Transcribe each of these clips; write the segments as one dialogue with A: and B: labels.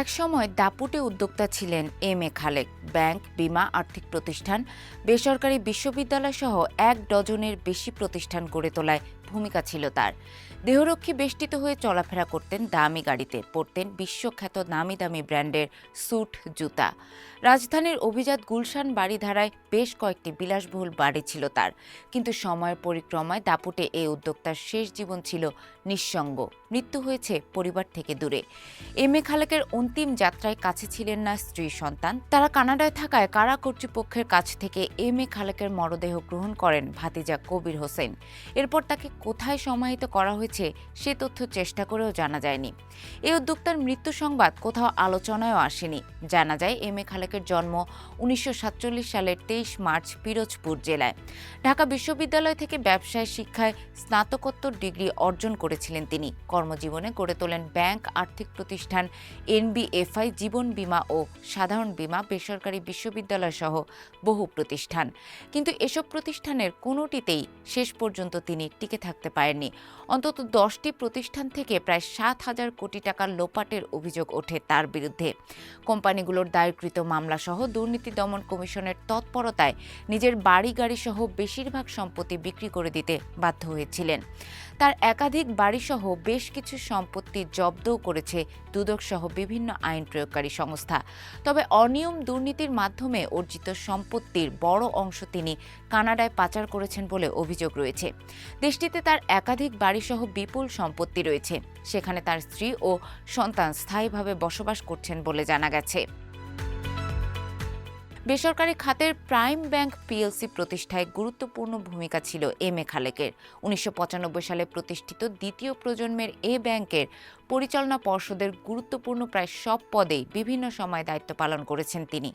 A: একসময় দাপুটে উদ্যোক্তা ছিলেন এম এ খালেক। ব্যাংক, বিমা, আর্থিক প্রতিষ্ঠান, বেসরকারি বিশ্ববিদ্যালয় সহ এক ডজনের বেশি প্রতিষ্ঠান গড়ে তোলায় ভূমিকা ছিল তার। দেহরক্ষী বেষ্টিত হয়ে চলাফেরা করতেন দামি গাড়িতে। পরতেন বিশ্বখ্যাত নামি দামি ব্র্যান্ডের স্যুট, জুতা। রাজধানীর অভিজাত গুলশান বাড়িধারায় বেশ কয়েকটি বিলাসবহুল বাড়ি ছিল তার। কিন্তু সময়ের পরিক্রমায় দাপুটে এই উদ্যোক্তার শেষ জীবন ছিল নিঃসঙ্গ। মৃত্যু হয়েছে পরিবার থেকে দূরে। এম এ খালেকের অন্তিম যাত্রায় কাছে ছিলেন না স্ত্রী সন্তান। তারা কানাডায় থাকায় কারা কর্তৃপক্ষের কাছ থেকে এম এ খালেকের মরদেহ গ্রহণ করেন ভাতিজা কবির হোসেন। এরপর তাকে কোথায় সমাহিত করা হয়েছে সে তথ্য চেষ্টা করেও জানা যায়নি। এই উদ্যোক্তার মৃত্যু সংবাদ কোথাও আলোচনায়ও আসেনি। জানা যায়, এম এ খালেকের জন্ম উনিশশো সালের তেইশ মার্চ পিরোজপুর জেলায়। ঢাকা বিশ্ববিদ্যালয় থেকে ব্যবসায় শিক্ষায় স্নাতকোত্তর ডিগ্রি অর্জন করেছিলেন তিনি। কর্মজীবনে গড়ে তোলেন ব্যাংক, আর্থিক প্রতিষ্ঠান এনবিএফআই জীবন বীমা ও সাধারণ বীমা, বেসরকারি বিশ্ববিদ্যালয় সহ বহু প্রতিষ্ঠান। কিন্তু এসব প্রতিষ্ঠানের কোনোটিতেই শেষ পর্যন্ত তিনি টিকে থাকতে পারেননি। অন্তত দশটি প্রতিষ্ঠান থেকে প্রায় সাত হাজার কোটি টাকার লোপাটের অভিযোগ ওঠে তার বিরুদ্ধে। কোম্পানিগুলোর দায়েরকৃত মামলা সহ দুর্নীতি দমন কমিশনের তৎপরতায় নিজের বাড়ি গাড়ি সহ বেশিরভাগ সম্পত্তি বিক্রি করে দিতে বাধ্য হয়েছিলেন। তার একাধিক বাড়িসহ বেশ কিছু সম্পত্তি জব্দও করেছে দুদক সহ বিভিন্ন আইন প্রয়োগকারী সংস্থা। তবে অনিয়ম দুর্নীতির মাধ্যমে অর্জিত সম্পত্তির বড় অংশ তিনি কানাডায় পাচার করেছেন বলে অভিযোগ রয়েছে। দেশটিতে তার একাধিক বাড়িসহ বিপুল সম্পত্তি রয়েছে। সেখানে তার স্ত্রী ও সন্তান স্থায়ীভাবে বসবাস করছেন বলে জানা গেছে। বেসরকারি খাতের প্রাইম ব্যাংক পিএলসি প্রতিষ্ঠায় গুরুত্বপূর্ণ ভূমিকা ছিল এম এ খালেকের। উনিশশো পঁচানব্বই সালে প্রতিষ্ঠিত দ্বিতীয় প্রজন্মের এ ব্যাংকের পরিচালনা পর্ষদের গুরুত্বপূর্ণ প্রায় সব পদেই বিভিন্ন সময় দায়িত্ব পালন করেছেন তিনি।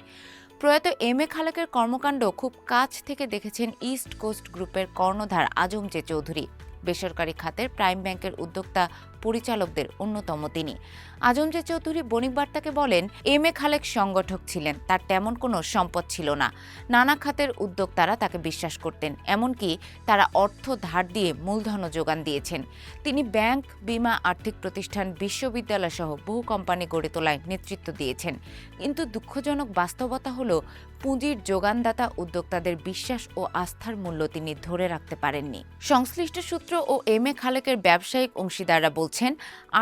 A: প্রয়াত এম এ খালেকের কর্মকাণ্ড খুব কাছ থেকে দেখেছেন ইস্ট কোস্ট গ্রুপের কর্ণধার আজম জে চৌধুরী। বেসরকারি খাতের প্রাইম ব্যাংকের উদ্যোক্তা পরিচালকদের অন্যতম তিনি। আজমজে চৌধুরী বণিক বার্তাকে বলেন, এম এ খালেক সংগঠক ছিলেন, তার তেমন কোনো সম্পদ ছিল না। নানা খাতের উদ্যোক্তারা তাকে বিশ্বাস করতেন, এমনকি তারা অর্থ ধার দিয়ে মূলধনও যোগান দিয়েছেন। তিনি ব্যাংক, বিমা, আর্থিক প্রতিষ্ঠান, বিশ্ববিদ্যালয় সহ বহু কোম্পানি গড়ে তোলায় নেতৃত্ব দিয়েছেন। কিন্তু দুঃখজনক বাস্তবতা হলো, পুঁজির যোগানদাতা উদ্যোক্তাদের বিশ্বাস ও আস্থার মূল্য তিনি ধরে রাখতে পারেননি। সংশ্লিষ্ট সূত্র ও এম এ খালেকের ব্যবসায়িক অংশীদাররা বলছেন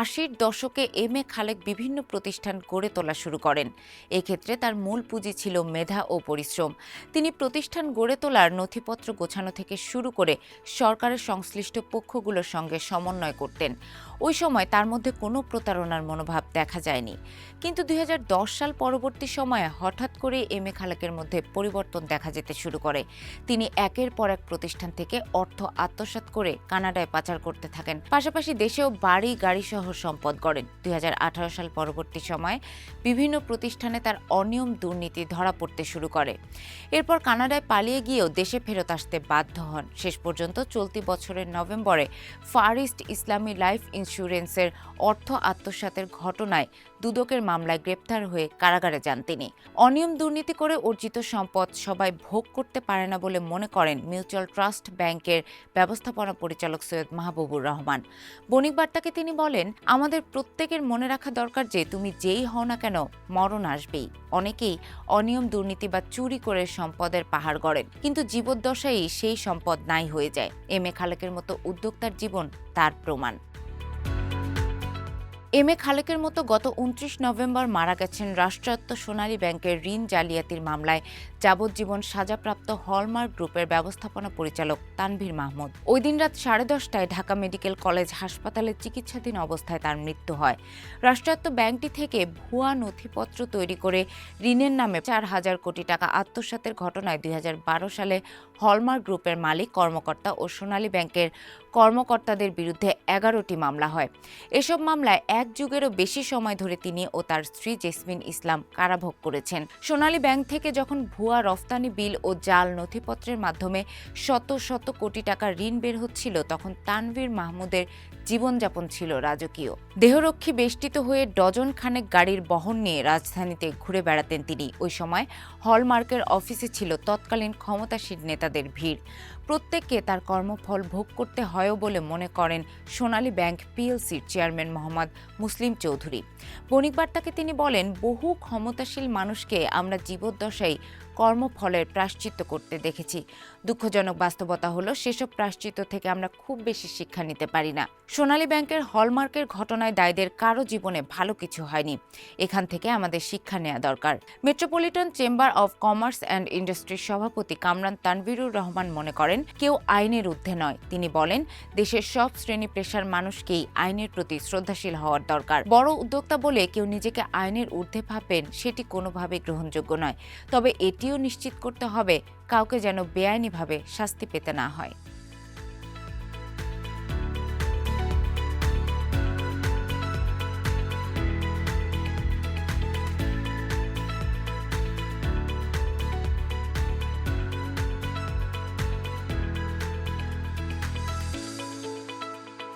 A: আশির দশকে এম এ খালেক বিভিন্ন প্রতিষ্ঠান গড়ে তোলা শুরু করেন। এক্ষেত্রে তার মূল পুঁজি ছিল মেধা ও পরিশ্রম। তিনি প্রতিষ্ঠান গড়ে তোলার নথিপত্র গোছানো থেকে শুরু করে সরকারের সংশ্লিষ্ট পক্ষগুলোর সঙ্গে সমন্বয় করতেন। ওই সময় তার মধ্যে কোনো প্রতারণার মনোভাব দেখা যায়নি। কিন্তু দুই হাজার দশ সাল পরবর্তী সময়ে হঠাৎ করে এম এ খালেকের মধ্যে পরিবর্তন দেখা যেতে শুরু করে। তিনি একের পর এক প্রতিষ্ঠান থেকে অর্থ আত্মসাৎ করে কানাডায় পাচার করতে থাকেন। পাশাপাশি দেশেও বাড়ি গাড়ি সহ সম্পদ গড়েন। দুই হাজার আঠারো সাল পরবর্তী সময়ে বিভিন্ন প্রতিষ্ঠানে তার অনিয়ম দুর্নীতি ধরা পড়তে শুরু করে। এরপর কানাডায় পালিয়ে গিয়েও দেশে ফেরত আসতে বাধ্য হন। শেষ পর্যন্ত চলতি বছরের নভেম্বরে ফার ইস্ট ইসলামী লাইফ ইন্স্যুরেন্সের অর্থ আত্মসাতের ঘটনায় দুদকের মামলায় গ্রেপ্তার হয়ে কারাগারে যান তিনি। অনিয়ম দুর্নীতি করে অর্জিত সম্পদ সবাই ভোগ করতে পারে না বলে মনে করেন মিউচুয়াল ট্রাস্ট ব্যাংকের ব্যবস্থাপনা পরিচালক সৈয়দ মাহবুবুর রহমান। বণিক বার্তাকে তিনি বলেন, আমাদের প্রত্যেকের মনে রাখা দরকার যে তুমি যেই হও না কেন মরণ আসবেই। অনেকেই অনিয়ম দুর্নীতি বা চুরি করে সম্পদের পাহাড় গড়েন, কিন্তু জীবদ্দশায় সেই সম্পদ নাই হয়ে যায়। এম এ খালেকের মতো উদ্যোক্তার জীবন তার প্রমাণ। এম এ খালেকের মতো গত উনত্রিশ নভেম্বর মারা গেছেন রাষ্ট্রায়ত্ত সোনালী ব্যাংকের ঋণ জালিয়াতির মামলায়। যাবজ্জীবন সাজাপ্রাপ্ত হলমার্ক গ্রুপের ব্যবস্থাপনা পরিচালক তানভীর মাহমুদ। ওই দিন রাত সাড়ে দশটায় ঢাকা মেডিকেল কলেজ হাসপাতালে চিকিৎসাধীন অবস্থায় তার মৃত্যু হয়। রাষ্ট্রায়ত্ত ব্যাংকটি থেকে ভুয়া নথিপত্র তৈরি করে ঋণের নামে চার হাজার কোটি টাকা আত্মসাতের ঘটনায় দুই সালে হলমার্ক গ্রুপের মালিক, কর্মকর্তা ও সোনালী ব্যাংকের কর্মকর্তাদের বিরুদ্ধে এগারোটি মামলা হয়। এসব মামলায় এক যুগেরও বেশি সময় ধরে তিনি ও তার স্ত্রী জেসমিন ইসলাম কারাভোগ করেছেন। সোনালী ব্যাংক থেকে যখন ভুয়া রফতানি বিল ও জাল নথিপত্রের মাধ্যমে শত শত কোটি টাকা ঋণ বের হচ্ছিল তখন তানভীর মাহমুদের জীবনযাপন ছিল রাজকীয়। দেহরক্ষী বেষ্টিত হয়ে ডজন খানেক গাড়ির বহন নিয়ে রাজধানীতে ঘুরে বেড়াতেন তিনি। ওই সময় হলমার্কের অফিসে ছিল তৎকালীন ক্ষমতাসীন নেতাদের ভিড়। প্রত্যেককে তার কর্মফল ভোগ করতে হয়ও বলে মনে করেন সোনালী ব্যাংক পিএলসির চেয়ারম্যান মোহাম্মদ মুসলিম চৌধুরী। বণিক বার্তাকে তিনি বলেন, বহু ক্ষমতাশীল মানুষকে আমরা জীবদ্দশায় কর্মফলের প্রাশ্চিত্য করতে দেখেছি। দুঃখজনক বাস্তবতা হলো, সেসব প্রাশ্চিত্য থেকে আমরা খুব বেশি শিক্ষা নিতে পারি না। সোনালী ব্যাংকের হলমার্কের ঘটনায় দায়ীদের কারও জীবনে ভালো কিছু হয়নি। এখান থেকে আমাদের শিক্ষা নেওয়া দরকার। Metropolitan chamber of commerce and ইন্ডাস্ট্রির সভাপতি কামরান তানভিরুর রহমান মনে করেন, কেউ আইনের ঊর্ধ্বে নয়। তিনি বলেন, দেশের সব শ্রেণি পেশার মানুষকেই আইনের প্রতি শ্রদ্ধাশীল হওয়ার দরকার। বড় উদ্যোক্তা বলে কেউ নিজেকে আইনের ঊর্ধ্বে ভাবেন সেটি কোনোভাবেই গ্রহণযোগ্য নয়। তবে এটিও নিশ্চিত করতে হবে, কাউকে যেন বেআইনিভাবে শাস্তি পেতে না হয়।